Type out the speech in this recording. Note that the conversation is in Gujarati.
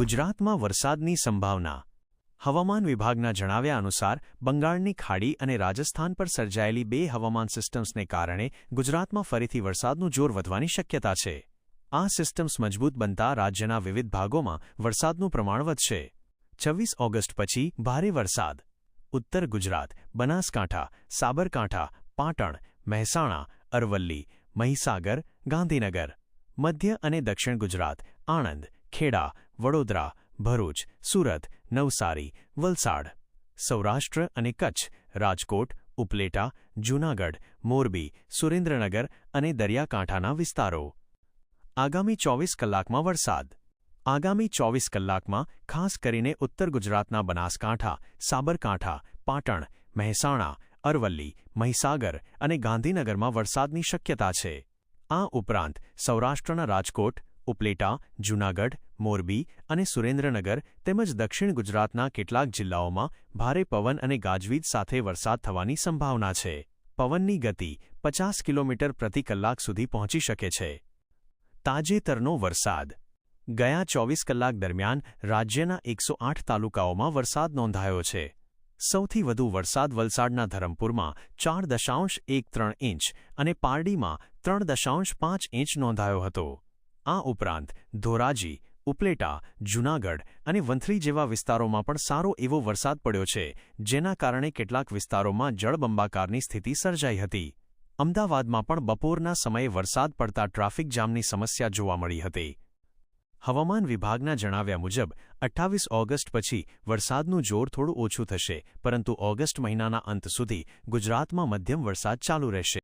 ગુજરાતમાં વરસાદની સંભાવના. હવામાન વિભાગના જણાવ્યા અનુસાર, બંગાળની ખાડી અને રાજસ્થાન પર સર્જાયેલી બે હવામાન સિસ્ટમ્સને કારણે ગુજરાતમાં ફરીથી વરસાદનું જોર વધવાની શક્યતા છે. આ સિસ્ટમ્સ મજબૂત બનતા રાજ્યના વિવિધ ભાગોમાં વરસાદનું પ્રમાણ વધશે. છવ્વીસ ઓગસ્ટ પછી ભારે વરસાદ. ઉત્તર ગુજરાત, બનાસકાંઠા, સાબરકાંઠા, પાટણ, મહેસાણા, અરવલ્લી, મહીસાગર, ગાંધીનગર, મધ્ય અને દક્ષિણ ગુજરાત, આણંદ, ખેડા વડોદરા, ભરૂચ, સુરત, નવસારી, વલસાડ, સૌરાષ્ટ્ર અને કચ્છ, રાજકોટ, ઉપલેટા, જૂનાગઢ, મોરબી, સુરેન્દ્રનગર અને દરિયાકાંઠાના વિસ્તારો. આગામી ચોવીસ કલાકમાં વરસાદ. આગામી ચોવીસ કલાકમાં ખાસ કરીને ઉત્તર ગુજરાતના બનાસકાંઠા, સાબરકાંઠા, પાટણ, મહેસાણા, અરવલ્લી, મહીસાગર અને ગાંધીનગરમાં વરસાદની શક્યતા છે. આ ઉપરાંત સૌરાષ્ટ્રના રાજકોટ ઉપલેટા, જૂનાગઢ, મોરબી અને સુરેન્દ્રનગર તેમજ દક્ષિણ ગુજરાતના કેટલાક જિલ્લાઓમાં ભારે પવન અને ગાજવીજ સાથે વરસાદ થવાની સંભાવના છે. પવનની ગતિ પચાસ કિલોમીટર પ્રતિ કલાક સુધી પહોંચી શકે છે. તાજેતરનો વરસાદ. ગયા ચોવીસ કલાક દરમિયાન રાજ્યના એકસો આઠ તાલુકાઓમાં વરસાદ નોંધાયો છે. સૌથી વધુ વરસાદ વલસાડના ધરમપુરમાં ચાર દશાંશ એક ત્રણ ઇંચ અને પારડીમાં ત્રણ દશાંશ પાંચ ઇંચ નોંધાયો હતો. આ ઉપરાંત ધોરાજી, ઉપલેટા, જૂનાગઢ અને વંથલી જેવા વિસ્તારોમાં પણ સારો એવો વરસાદ પડ્યો છે, જેના કારણે કેટલાક વિસ્તારોમાં જળબંબાકારની સ્થિતિ સર્જાઈ હતી. અમદાવાદમાં પણ બપોરના સમયે વરસાદ પડતા ટ્રાફિક જામની સમસ્યા જોવા મળી હતી. હવામાન વિભાગના જણાવ્યા મુજબ, અઠ્ઠાવીસ ઓગસ્ટ પછી વરસાદનું જોર થોડું ઓછું થશે, પરંતુ ઓગસ્ટ મહિનાના અંત સુધી ગુજરાતમાં મધ્યમ વરસાદ ચાલુ રહેશે.